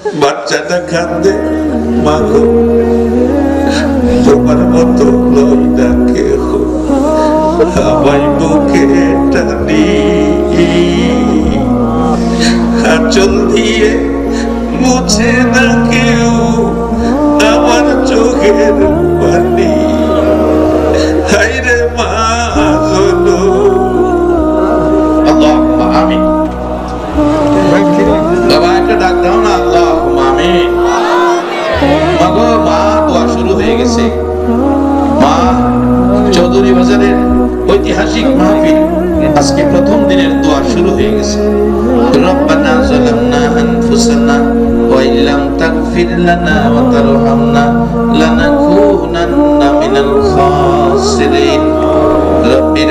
বাচ্চাটা কান্দে মা গো তোমার মতো লোক ডাকে আমায় বুকে টানি। আচল দিয়ে মুছে না কেউ আমার চোখের পানি। হাইরে মা হলো। আমিন। বাবা একটা ডাক দাও না হয়ে গেছে। মা, চৌধুরী বাজারের ঐতিহাসিক মাহফিল আজকে প্রথম দিনের দোয়া শুরু হয়ে গেছে। রব্বানা যালামনা আনফুসানা ওয়া তাগফির লানা ওয়া তারহামনা লানাকুনান্না মিনাল খাসিরিন। রব্বির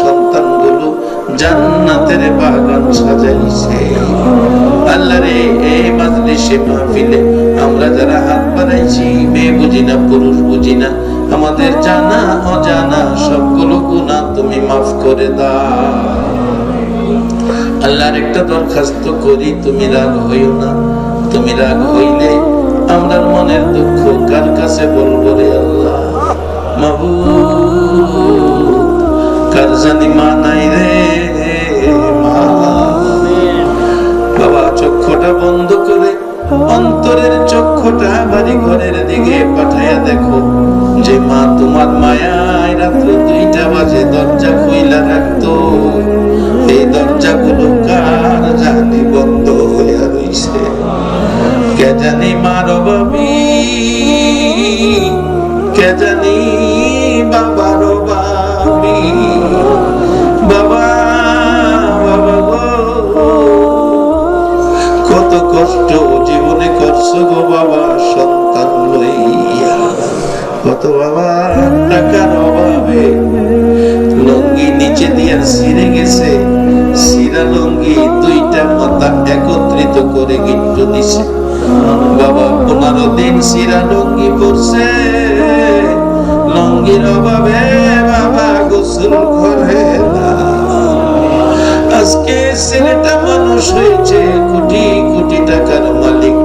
সন্তানগুলো জান্নাতের বাগান সাজাইছে। আল্লাহ রে এই মাজলিসে মাহফিলে আমরা যারা হাত বাড়াইছি, মেয়ে বুঝি না, পুরুষ বুঝি না, আমাদের জানা, অজানা সবগুলো গুণা তুমি মাফ করে দাও। আল্লাহর একটা দরখাস্ত করি, তুমি রাগ হইও না। তুমি রাগ হইলে আমরা মনের দুঃখ কার কাছে বলব রে আল্লাহ? মাহবুব জানি মা বাবা দুইটা বাজে দরজা খুইলা রাখতো। এই দরজাগুলো কার জানি বন্ধ হইয়া রইছে। কে জানি মার অভাবী কষ্ট জীবনে করছ গো বাবা, সন্তান লইয়া। কত বাবা টাকার অভাবে লঙ্গি নিচে দিয়া ছিঁড়ে গেছে। সিরা লঙ্গি দুইটা মাথা একত্রিত করে গিট্টু দিছে। বাবা, পনেরো দিন সিরা লঙ্গি পড়ছে লঙ্গির অভাবে বাবা গোসল করে না। আজকে ছেলেটা মানুষ হয়েছে। কোটি টাকার মালিক।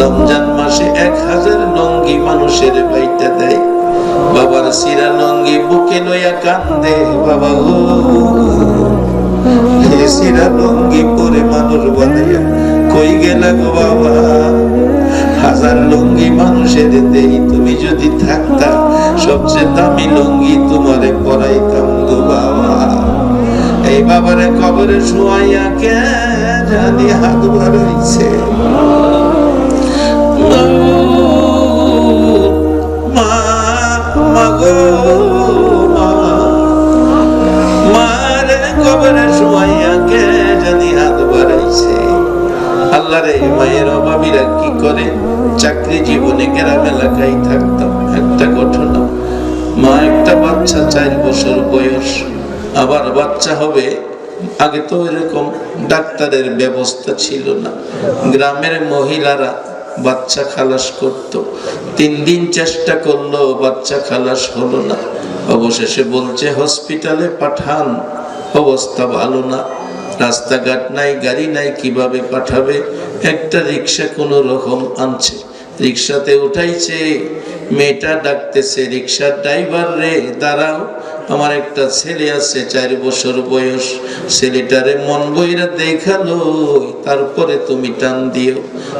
রমজান মাসে এক হাজার লঙ্গি মানুষের বাইটা দেয়। বাবার সিরা লঙ্গি বুকে লইয়া কান্দে, বাবা গো। সিরা লঙ্গি পরে মানুষ কই গেলা গো বাবা? হাজার লঙ্গি মানুষের দেই, তুমি যদি থাকতা, সবচেয়ে দামি লঙ্গি তোমারে পরাইতাম গো বাবা। এই বাবারে কবরে শুয়াইয়া কে জানি হাত বাড়াইছে মা মা গো, মা। মারে কবরে শুয়াইয়া কে হাত বাড়াইছে আল্লাহ রে মায়ের অভাবীরা কি করে? চাকরি জীবনে গ্রাম এলাকায় থাকতাম একটা ঘটনা, মা একটা বাচ্চা চার বছর বয়স, আবার বাচ্চা হবে আগে তো এরকম ডাক্তারের ব্যবস্থা ছিল না। গ্রামের মহিলারা বাচ্চা খালাস করত। তিন দিন চেষ্টা করল বাচ্চা খালাস হলো না। অবশেষে বলছে, হসপিটালে পাঠান। অবস্থা ভালো না। রাস্তাঘাট নাই, গাড়ি নাই, কীভাবে পাঠাবে? একটা রিক্সা কোনো রকম আনছে। রিক্সাতে উঠাইছে, মেয়েটা ডাকতেছে, রিক্সার ড্রাইভার রে, দাঁড়াও। আমার একটা ছেলে আছে চার বছর বয়স। ছেলেটারে মন বইরা দেখাল তারপরে তুমি টান দিও।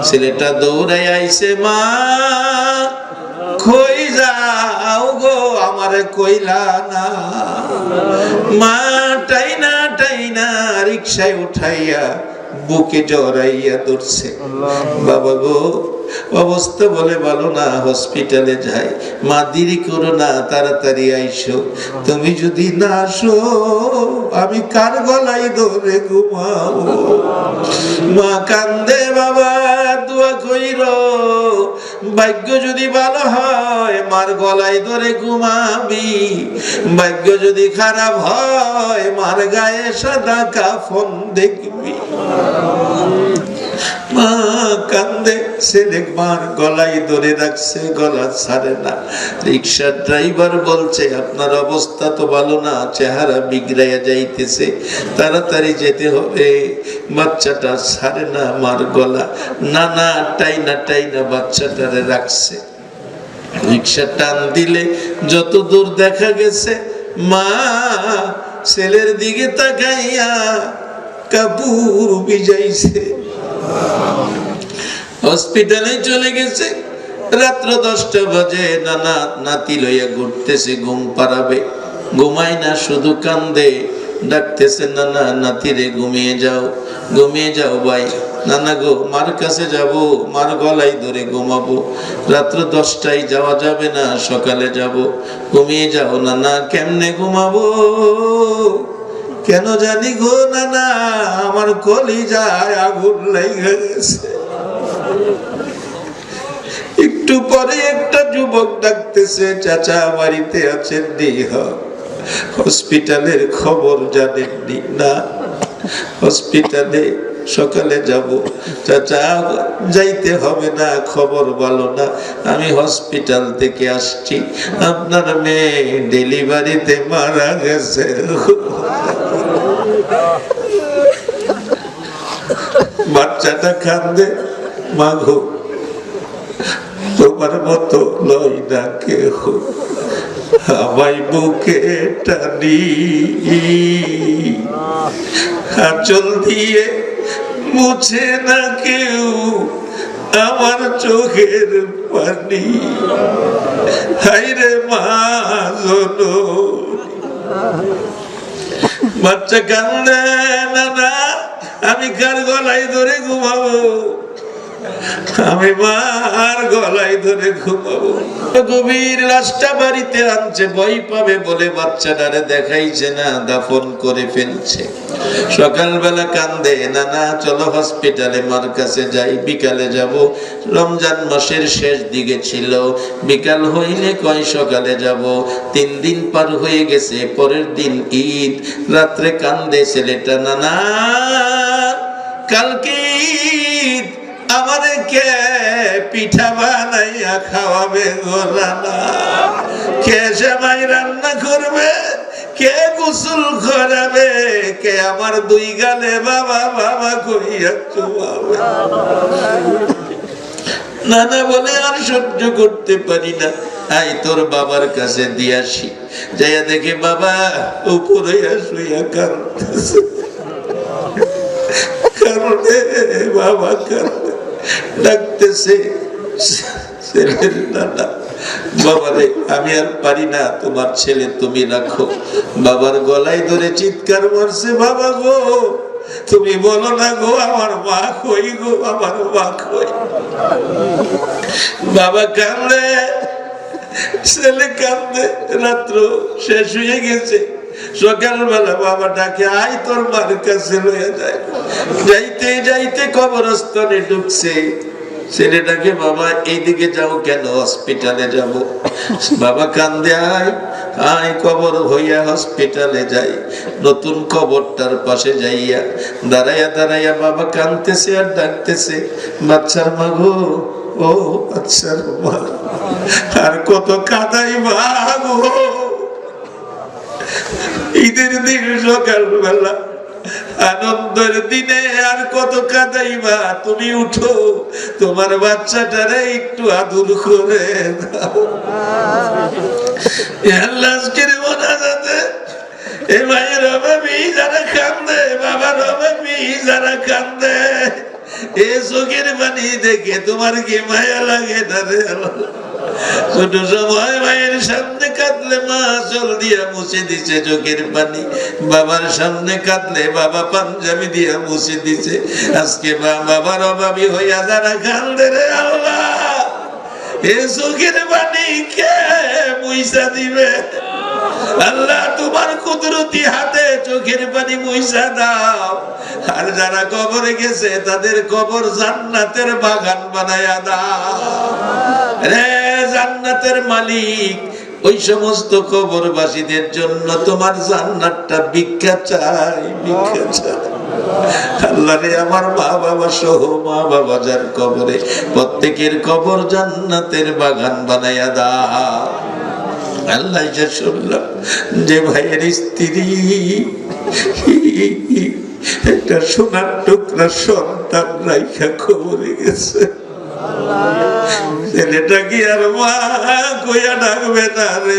ছেলেটা দৌড়াই আইছে মা কই যাও গো আমারে কইলা না। মা টাইনা টাইনা রিক্সায় উঠাইয়া বুকে জড়াইয়া ধরছে। বাবা গো অবস্থা বলে ভালো না হসপিটালে যাই। মা, দেরি করো না, তাড়াতাড়ি আইসো। তুমি যদি না আসো, আমি কার গলাই ধরে ঘুমাবো। মা কান্দে, বাবা, দোয়া কইর। ভাগ্য যদি ভালো হয়, মার গলায় ধরে ঘুমাবি। ভাগ্য যদি খারাপ হয়, মার গায়ে সাদা কাফন দেখবি। মা কান্দে ছেলে দেখবার গলায় ধরে রাখছে, গলা ছাড়ে না। রিক্সার ড্রাইভার বলছে, আপনার অবস্থা তো ভালো না, চেহারা বিগড়াইয়া যাইতেছে, তাড়াতাড়ি যেতে হবে। বাচ্চাটা ছাড়ে না মার গলা। না না, টাইনা টাইনা বাচ্চাটারে রাখছে। রিক্সা টান দিলে যত দূর দেখা গেছে, মা, ছেলের দিকে তাকাইয়া কাপুর বিজাইছে হসপিটালে চলে গেছে। রাত্র দশটা বাজে, নানা নাতি লইয়া ঘুরতেছে, ঘুম পাড়াবে। ঘুমায় না, শুধু কান্দে। ডাকতেছে, নানা নাতিরে, ঘুমিয়ে যাও ঘুমিয়ে যাও ভাই। নানা গো, মার কাছে যাব, মার গলায় ধরে ঘুমাবো। রাত্র দশটায় যাওয়া যাবে না, সকালে যাব। ঘুমিয়ে যাও, নানা, কেমনে ঘুমাবো? কেন জানি গো, নানা, আমার কলি যায় আগুন লেগে গেছে। একটু পরে একটা যুবক ডাকতেছে, চাচা, বাড়িতে আছেন নিহ হসপিটালের খবর জানেননি। না, হসপিটালে সকালে যাব। চাচা, যাইতে হবে না, খবর ভালো না। আমি হসপিটাল থেকে আসছি। আপনার মেয়ে ডেলিভারিতে মারা গেছে। বাচ্চাটা কান্দে। মাঘো তোমার মতো লই না কেহ। আমাই বুকে টানি। আচল দিয়ে মুছে না কেউ আমার চোখের পানি। হাইরে মা বাচ্চা কান্দে না আমি কার গলায় ধরে ঘুমাবো। আমি মার গলায় ধরে ঘুমাবো। গভীর লাশটা বাড়িতে আনছে পাবে বলে দেখাইছে না, দাফন করে ফেলছে। সকালবেলা কান্দে না না চলো হসপিটালে মার কাছে যাই, বিকালে যাব। রমজান মাসের শেষ দিকে ছিল, বিকাল হইলে কয় সকালে যাব? তিন দিন পার হয়ে গেছে, পরের দিন ঈদ। রাত্রে কান্দে ছেলেটা, নানা, কালকে ঈদ আমাদের কে পিঠা বানাইয়া খাওয়াবে গোলানা কে সেমাই রান্না করবে, কে গোসল করাবে, কে আমার দুই গালে বাবা বাবা কইয়া চুমাবে নানা বলে, আর সহ্য করতে পারি না। আই তোর বাবার কাছে দিয়াসি যাইয়া দেখে বাবা উপরে শুইয়া কাঁদতেছে। কারণে বাবা কারণে ডাকতেছে, ছেলের বাবারে, আমি আর পারি না, তোমার ছেলে তুমি রাখো। বাবার গলায় ধরে চিৎকার মারছে বাবা গো, তুমি বলো না গো, আমার মা কই গো, আমার মা কই? বাবা কান্দে ছেলে কান্দে রাত্র শেষ হয়ে গেছে। সকালবেলা বাবা ডাকে আই তোর মার কাছে লইয়া যায় যাইতে যাইতে কবরস্থানে ঢুকছে। ছেলেটাকে, বাবা, এইদিকে যাও কেন? হসপিটালে যাব। বাবা কান্দে, আয় কবর হইয়া হসপিটালে যাই। নতুন কবরটার পাশে যাইয়া দাঁড়াইয়া দাঁড়াইয়া বাবা কান্দতেছে আর ডাকতেছে, বাচ্চার মাগো ও বাচ্চার মা, আর কত কাদাই মাগো ঈদের দিন সকালবেলা, আনন্দের দিনে আর কত কাঁদাইবা তুমি উঠো, তোমার বাচ্চাটারে একটু আদর করে এ কান্দে, বাবার কান্দে, এ দেখে কি? ছোট সময় মায়ের সামনে কাঁদলে মা জল দিয়া মুছে দিছে চোখের পানি। বাবার সামনে কাঁদলে বাবা পাঞ্জাবি দিয়া মুছে দিছে। আজকে মা বাবার অভাবী হইয়া যারা কান্দে রে আল্লাহ। এ চোখের পানি কে মুইসা দিবে? আল্লাহ তোমার কুদরতি হাতে চোখের পানি মুইসা দাও। আর যারা কবরে গেছে, তাদের কবর জান্নাতের বাগান বানায়া দাও। রে জান্নাতের মালিক ওই সমস্ত কবরবাসীদের জন্য তোমার জান্নাতটা ভিক্ষা চাই ভিক্ষা চাই। রে, আমার মা বাবা সহ মা বাবা যার কবরে প্রত্যেকের কবর জান্নাতের বাগান বানায়া দাও। আল্লাহ শুনলাম যে ভাইয়ের স্ত্রী একটা সোনার টুকরা সন্তান রাইখা খবরে গেছে। ছেলেটা কি আর মা কইয়া ডাকবে না রে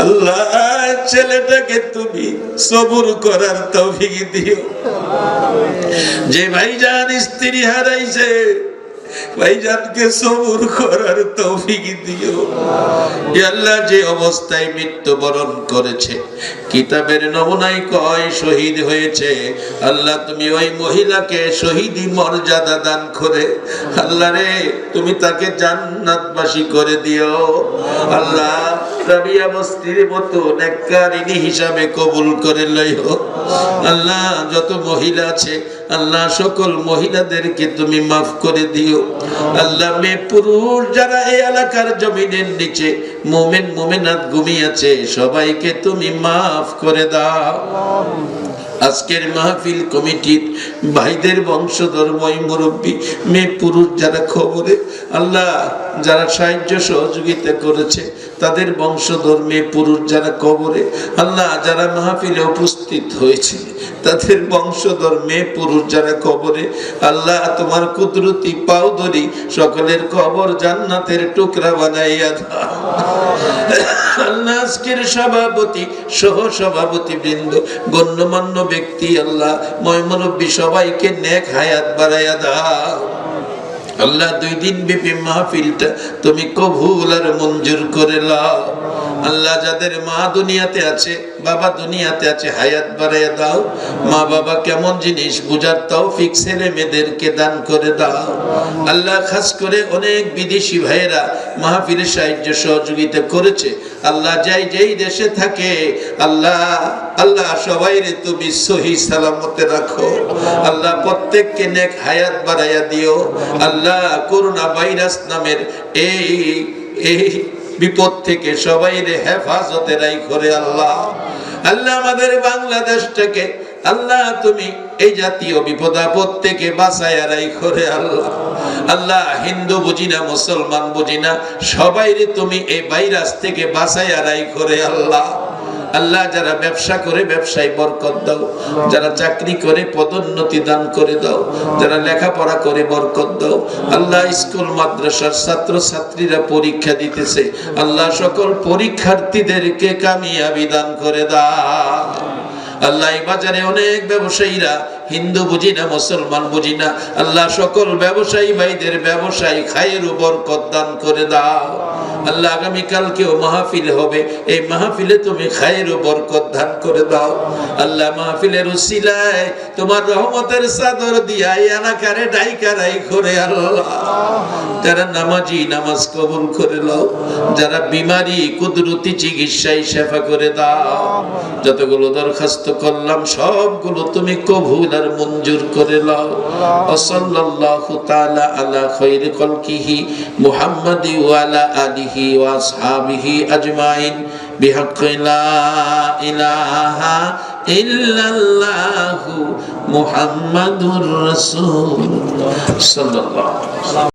আল্লাহ, ছেলেটাকে তুমি সবুর করার তৌফিক দিও। যে ভাইজান স্ত্রী হারাইছে ভাইজানকে সবুর করার তৌফিক দিও। আল্লাহ, যে অবস্থায় মৃত্যুবরণ করেছে, কিতাবের নমুনায় কয় শহীদ হয়েছে? আল্লাহ, তুমি ওই মহিলাকে শহীদি মর্যাদা দান করে, আল্লাহ রে, তুমি তাকে জান্নাতবাসী করে দিও। আল্লাহ, রাবিয়া বস্তির মতো নেককারিনী হিসাবে কবুল করে লইও। আল্লাহ, যত মহিলা আছে আল্লাহ, সকল মহিলাদেরকে তুমি মাফ করে দিও। আল্লাহ, মেয়ে পুরুষ যারা এই এলাকার জমিনের নিচে মোমেন, মোমেনাত ঘুমিয়েছে, সবাইকে তুমি মাফ করে দাও। আজকের মাহফিল কমিটির ভাইদের বংশধর মই মুরব্বী, মেয়ে পুরুষ যারা খবরে, আল্লাহ, যারা সাহায্য সহযোগিতা করেছে, তাদের বংশধর, মেয়ে পুরুষ যারা কবরে আল্লাহ, যারা মাহফিলে উপস্থিত হয়েছে তাদের বংশধর, মেয়ে, পুরুষ যারা কবরে, আল্লাহ তোমার কুদরতি পাও ধরি সকলের কবর জান্নাতের টুকরা বানাইয়া আজকের সভাপতি, সহ সভাপতি বৃন্দ, গণ্যমান্য ব্যক্তি, আল্লাহ ময়মনব্বী সবাইকে নেক হায়াত বাড়াইয়া দাও। আল্লাহ, দুই দিন ব্যাপী মাহফিলটা তুমি কবুল আর মঞ্জুর করে লাও। আল্লাহ, যাদের মা দুনিয়াতে আছে, বাবা দুনিয়াতে আছে, হায়াত বাড়াইয়া দাও। মা বাবা কেমন জিনিস বুঝার তৌফিক ছেলে মেয়েদেরকে দান করে দাও। আল্লাহ, খাস করে অনেক বিদেশি ভাইয়েরা মাহফিলের সাহায্য সহযোগিতা করেছে। আল্লাহ, যাই যেই দেশে থাকে, আল্লাহ আল্লাহ সবাই রে তুমি সহি সালামতে রাখো। আল্লাহ, প্রত্যেককে নেক হায়াত বাড়াইয়া দিও। আল্লাহ করোনা ভাইরাস নামের এই এই বিপদ থেকে সবাই রে হেফাজতে রাই করে আল্লাহ। আল্লাহ, আমাদের বাংলাদেশটাকে, আল্লাহ, তুমি এই জাতীয় বিপদ আপদ থেকে বাঁচায় রাই করে আল্লাহ। আল্লাহ, হিন্দু বুঝি না, মুসলমান বুঝি না সবাই রে তুমি এই ভাইরাস থেকে বাঁচায় রাই করে আল্লাহ। আল্লাহ যারা ব্যবসা করে ব্যবসায় বরকত দাও। যারা চাকরি করে পদোন্নতি দান করে দাও। যারা লেখাপড়া করে বরকত দাও। আল্লাহ স্কুল, মাদ্রাসার ছাত্র ছাত্রীরা পরীক্ষা দিতেছে। আল্লাহ সকল পরীক্ষার্থীদেরকে কামিয়াবি দান করে দাও। আল্লাহ বাজারে অনেক ব্যবসায়ীরা হিন্দু বুঝি না, মুসলমান বুঝি না। আল্লাহ সকল ব্যবসায়ী ভাইদের ব্যবসায়ী খায়ের উপর দান করে দাও। আল্লাহ আগামী কালকেও মাহফিল হবে, এই মাহফিলে তুমি খায়ের উপর দান করে দাও। আল্লাহ মাহফিলের উসিলায় তোমার রহমতের চাদর দিয়া এলাকারে ডাইকারাই করে আল্লাহ। যারা নামাজি নামাজ কবুল করে লাও যারা বিমারি কুদরতি চিকিৎসায় সেবা করে দাও। যতগুলো দরখাস্ত করলাম, সবগুলো তুমি কবুল আর মঞ্জুর করে লও ওসল্লাল্লাহু তাআলা আলা খায়রি খলকিহি মুহাম্মাদি ওয়া আলা আলিহি ওয়া আজমাইন। বিহাক্কি লা ইলাহা ইল্লাল্লাহু মুহাম্মাদুর রাসূল। সাল্লাল্লাহু